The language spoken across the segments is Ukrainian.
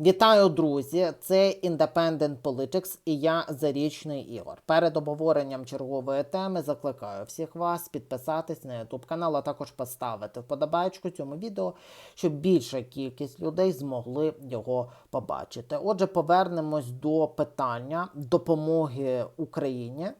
Вітаю, друзі! Це Independent Politics і я Зарічний Ігор. Перед обговоренням чергової теми закликаю всіх вас підписатись на YouTube канал, а також поставити вподобайку цьому відео, щоб більша кількість людей змогли його побачити. Отже, повернемось до питання допомоги Україні,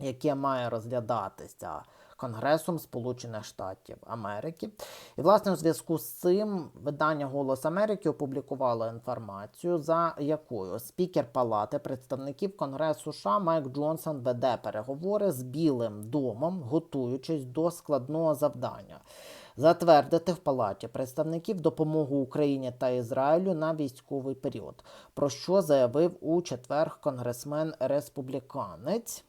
яке має розглядатися. Конгресом Сполучених Штатів Америки. І, власне, у зв'язку з цим видання Голос Америки опублікувало інформацію, за якою спікер Палати представників Конгресу США Майк Джонсон веде переговори з Білим домом, готуючись до складного завдання. Затвердити в палаті представників допомогу Україні та Ізраїлю на військовий період, про що заявив у четвер конгресмен республіканець.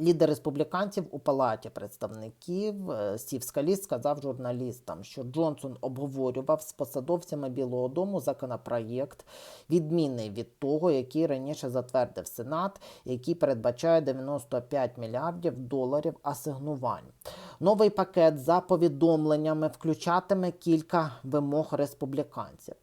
Лідер республіканців у палаті представників е, Стів Скаліс сказав журналістам, що Джонсон обговорював з посадовцями Білого Дому законопроєкт, відмінний від того, який раніше затвердив Сенат, який передбачає 95 мільярдів доларів асигнувань. Новий пакет за повідомленнями включатиме кілька вимог республіканців.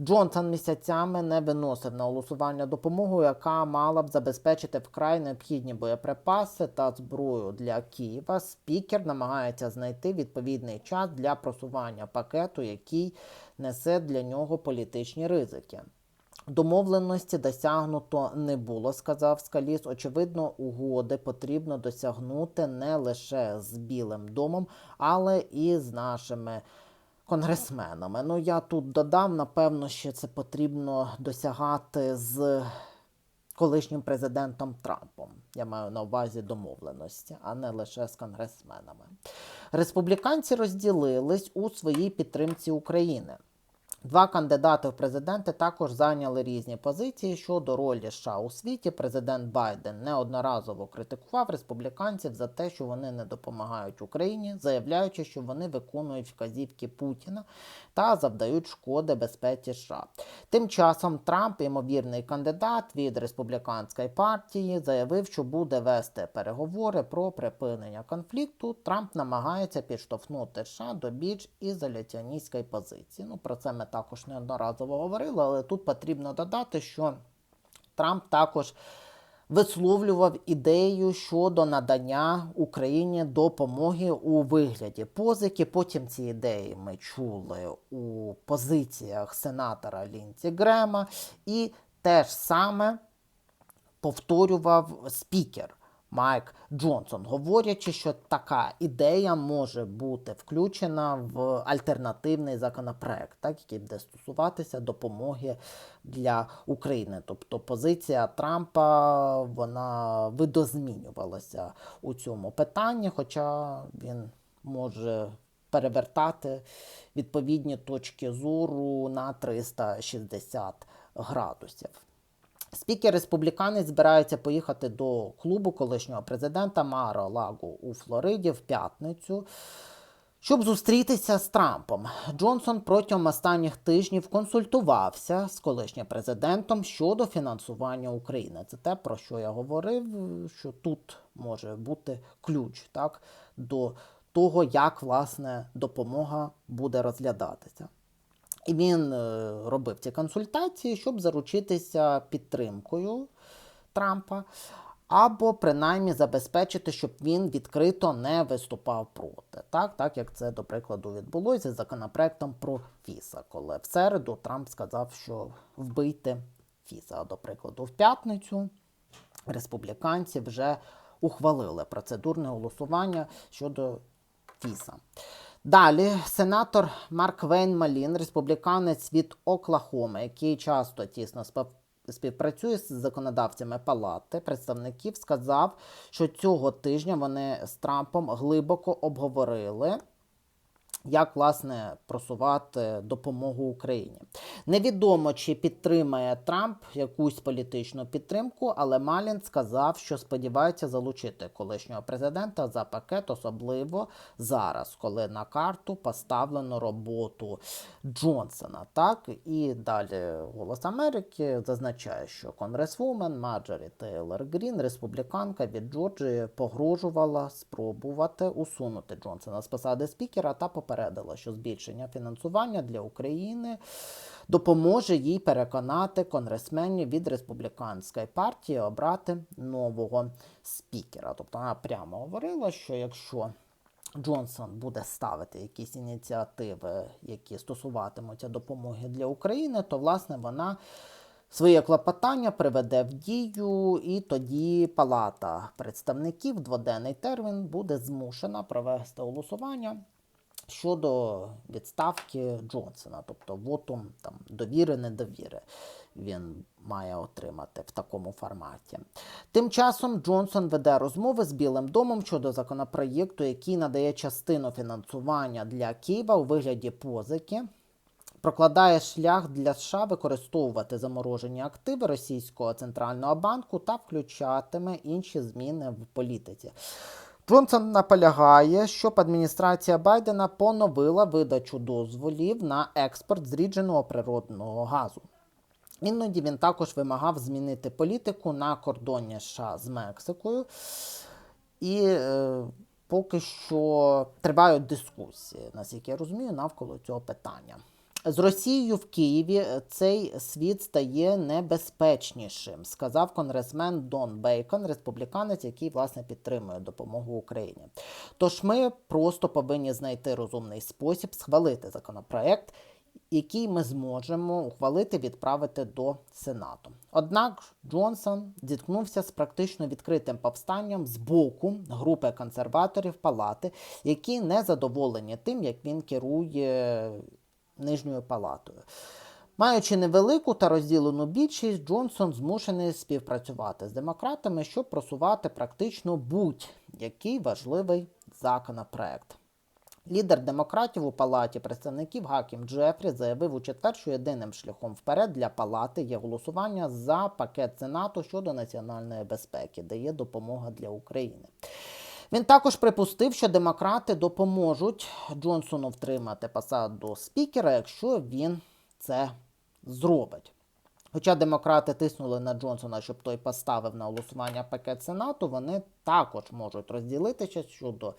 Джонсон місяцями не виносив на голосування допомогу, яка мала б забезпечити вкрай необхідні боєприпаси та зброю для Києва. Спікер намагається знайти відповідний час для просування пакету, який несе для нього політичні ризики. Домовленості досягнуто не було, сказав Скаліс. Очевидно, угоди потрібно досягнути не лише з Білим домом, але і з нашими конгресменами. Ну я тут додам, напевно, що це потрібно досягати з колишнім президентом Трампом. Я маю на увазі домовленості, а не лише з конгресменами. Республіканці розділились у своїй підтримці України. Два кандидати в президенти також зайняли різні позиції щодо ролі США у світі. Президент Байден неодноразово критикував республіканців за те, що вони не допомагають Україні, заявляючи, що вони виконують вказівки Путіна та завдають шкоди безпеці США. Тим часом Трамп, ймовірний кандидат від республіканської партії, заявив, що буде вести переговори про припинення конфлікту. Трамп намагається підштовхнути США до більш ізоляціоністської позиції. Ну про це ми також неодноразово говорили, але тут потрібно додати, що Трамп також висловлював ідею щодо надання Україні допомоги у вигляді позики. Потім ці ідеї ми чули у позиціях сенатора Лінці Грема, і те ж саме повторював спікер. Майк Джонсон, говорячи, що така ідея може бути включена в альтернативний законопроект, так який буде стосуватися допомоги для України. Тобто позиція Трампа вона видозмінювалася у цьому питанні, хоча він може перевертати відповідні точки зору на 360 градусів. Спікер республіканець збирається поїхати до клубу колишнього президента Маро Лагу у Флориді в п'ятницю, щоб зустрітися з Трампом. Джонсон протягом останніх тижнів консультувався з колишнім президентом щодо фінансування України. Це те, про що я говорив, що тут може бути ключ так, до того, як власне допомога буде розглядатися. І він е, робив ці консультації, щоб заручитися підтримкою Трампа, або принаймні забезпечити, щоб він відкрито не виступав проти. Так, так як це, до прикладу, відбулося з законопроектом про Фіса, коли в середу Трамп сказав, що вбийте Фіса. А до прикладу, в п'ятницю республіканці вже ухвалили процедурне голосування щодо Фіса. Далі сенатор Марк Вейн Малін, республіканець від Оклахоми, який часто тісно співпрацює з законодавцями палати представників, сказав, що цього тижня вони з Трампом глибоко обговорили. Як власне просувати допомогу Україні? Невідомо чи підтримає Трамп якусь політичну підтримку, але Малін сказав, що сподівається залучити колишнього президента за пакет, особливо зараз, коли на карту поставлено роботу Джонсона. Так і далі Голос Америки зазначає, що конгресвумен Маджорі Тейлор Грін, республіканка від Джорджії, погрожувала спробувати усунути Джонсона з посади спікера та попередила, що збільшення фінансування для України допоможе їй переконати конгресменів від республіканської партії обрати нового спікера. Тобто вона прямо говорила, що якщо Джонсон буде ставити якісь ініціативи, які стосуватимуться допомоги для України, то власне вона своє клопотання приведе в дію, і тоді Палата представників дводенний термін буде змушена провести голосування щодо відставки Джонсона, тобто вотум там довіри, недовіри він має отримати в такому форматі. Тим часом Джонсон веде розмови з Білим домом щодо законопроєкту, який надає частину фінансування для Києва у вигляді позики. Прокладає шлях для США використовувати заморожені активи російського центрального банку та включатиме інші зміни в політиці. Джонсон наполягає, щоб адміністрація Байдена поновила видачу дозволів на експорт зрідженого природного газу. Іноді він також вимагав змінити політику на кордоні США з Мексикою. І е, поки що тривають дискусії, наскільки я розумію, навколо цього питання. З Росією в Києві цей світ стає небезпечнішим, сказав конгресмен Дон Бейкон, республіканець, який власне підтримує допомогу Україні. Тож ми просто повинні знайти розумний спосіб схвалити законопроект, який ми зможемо ухвалити відправити до Сенату. Однак Джонсон зіткнувся з практично відкритим повстанням з боку групи консерваторів палати, які не задоволені тим, як він керує нижньою палатою. Маючи невелику та розділену більшість, Джонсон змушений співпрацювати з демократами, щоб просувати практично будь-який важливий законопроект. Лідер демократів у палаті представників Гакім Джефрі заявив у четвер, що єдиним шляхом вперед для палати є голосування за пакет Сенату щодо національної безпеки, де є допомога для України. Він також припустив, що демократи допоможуть Джонсону втримати посаду спікера, якщо він це зробить. Хоча демократи тиснули на Джонсона, щоб той поставив на голосування пакет Сенату, вони також можуть розділитися щодо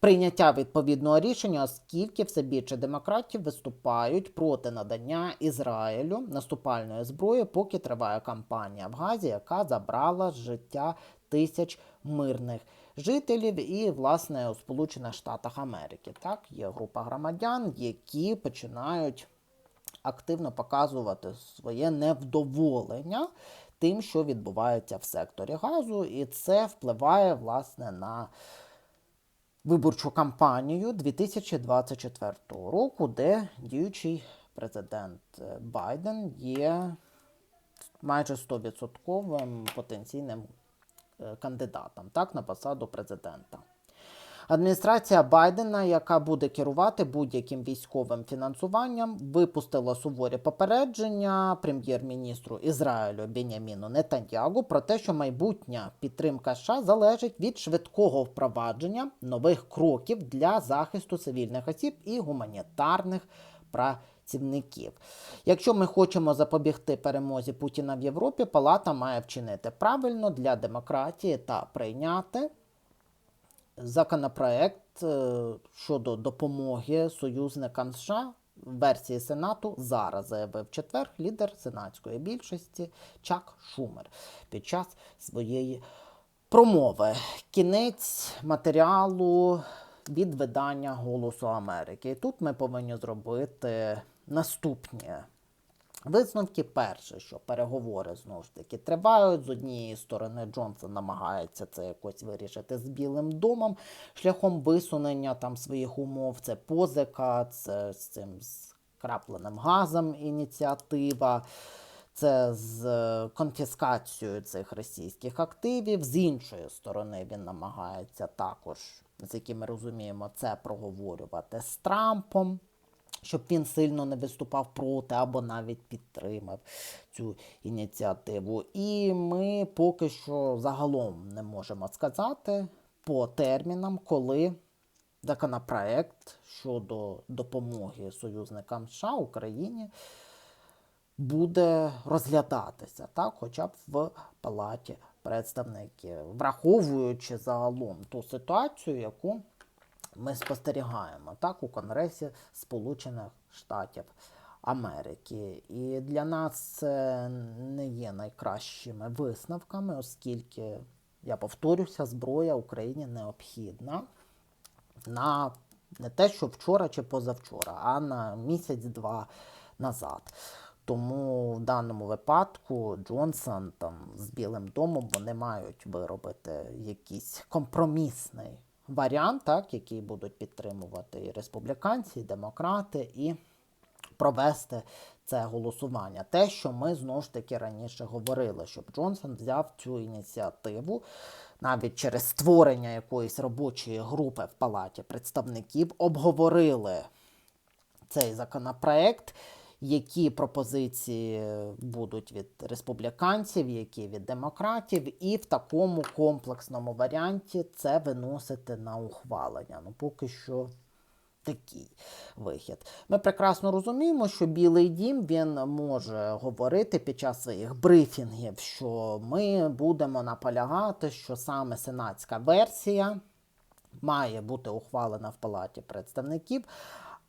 прийняття відповідного рішення, оскільки все більше демократів виступають проти надання Ізраїлю наступальної зброї, поки триває кампанія в Газі, яка забрала життя тисяч мирних жителів і, власне, у Сполучених Штатах Америки. Так, є група громадян, які починають активно показувати своє невдоволення тим, що відбувається в секторі газу, і це впливає власне на виборчу кампанію 2024 року, де діючий президент е, Байден є майже 100% потенційним е, кандидатом так, на посаду президента. Адміністрація Байдена, яка буде керувати будь-яким військовим фінансуванням, випустила суворі попередження прем'єр-міністру Ізраїлю Беняміну Нетаньягу про те, що майбутня підтримка США залежить від швидкого впровадження нових кроків для захисту цивільних осіб і гуманітарних працівників. Якщо ми хочемо запобігти перемозі Путіна в Європі, Палата має вчинити правильно для демократії та прийняти законопроект е, щодо допомоги союзникам США версії Сенату зараз заявив четвер лідер сенатської більшості Чак Шумер під час своєї промови. Кінець матеріалу від видання Голосу Америки. І тут ми повинні зробити наступні Висновки перше, що переговори знову ж таки тривають. З однієї сторони, Джонсон намагається це якось вирішити з Білим домом шляхом висунення там своїх умов. Це позика, це з цим з крапленим газом ініціатива. Це з е, конфіскацією цих російських активів. З іншої сторони, він намагається також, з яким ми розуміємо, це проговорювати з Трампом щоб він сильно не виступав проти або навіть підтримав цю ініціативу. І ми поки що загалом не можемо сказати по термінам, коли законопроект щодо допомоги союзникам США Україні буде розглядатися, так, хоча б в палаті представників, враховуючи загалом ту ситуацію, яку ми спостерігаємо так у Конгресі Сполучених Штатів Америки. І для нас це не є найкращими висновками, оскільки, я повторюся, зброя Україні необхідна на не те, що вчора чи позавчора, а на місяць-два назад. Тому в даному випадку Джонсон там з Білим домом вони мають виробити якийсь компромісний варіант, так, який будуть підтримувати і республіканці, і демократи, і провести це голосування. Те, що ми знову ж таки раніше говорили, щоб Джонсон взяв цю ініціативу навіть через створення якоїсь робочої групи в палаті представників, обговорили цей законопроект, які пропозиції будуть від республіканців, які від демократів, і в такому комплексному варіанті це виносити на ухвалення. Ну, поки що такий вихід. Ми прекрасно розуміємо, що Білий дім він може говорити під час своїх брифінгів, що ми будемо наполягати, що саме сенатська версія має бути ухвалена в палаті представників,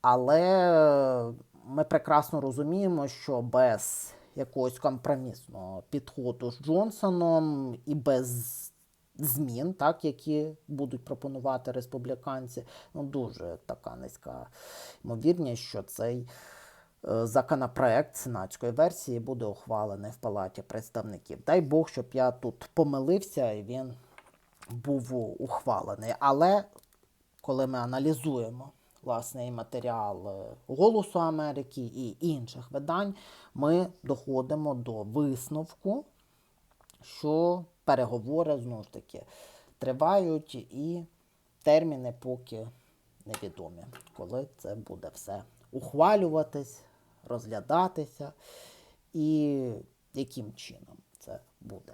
але ми прекрасно розуміємо, що без якогось компромісного підходу з Джонсоном і без змін, так, які будуть пропонувати республіканці, ну дуже така низька ймовірність, що цей е, законопроект сенатської версії буде ухвалений в палаті представників. Дай Бог, щоб я тут помилився і він був ухвалений. Але коли ми аналізуємо власне і матеріал е, Голосу Америки і інших видань, ми доходимо до висновку, що переговори знову ж таки тривають і терміни поки невідомі, коли це буде все ухвалюватись, розглядатися і яким чином це буде.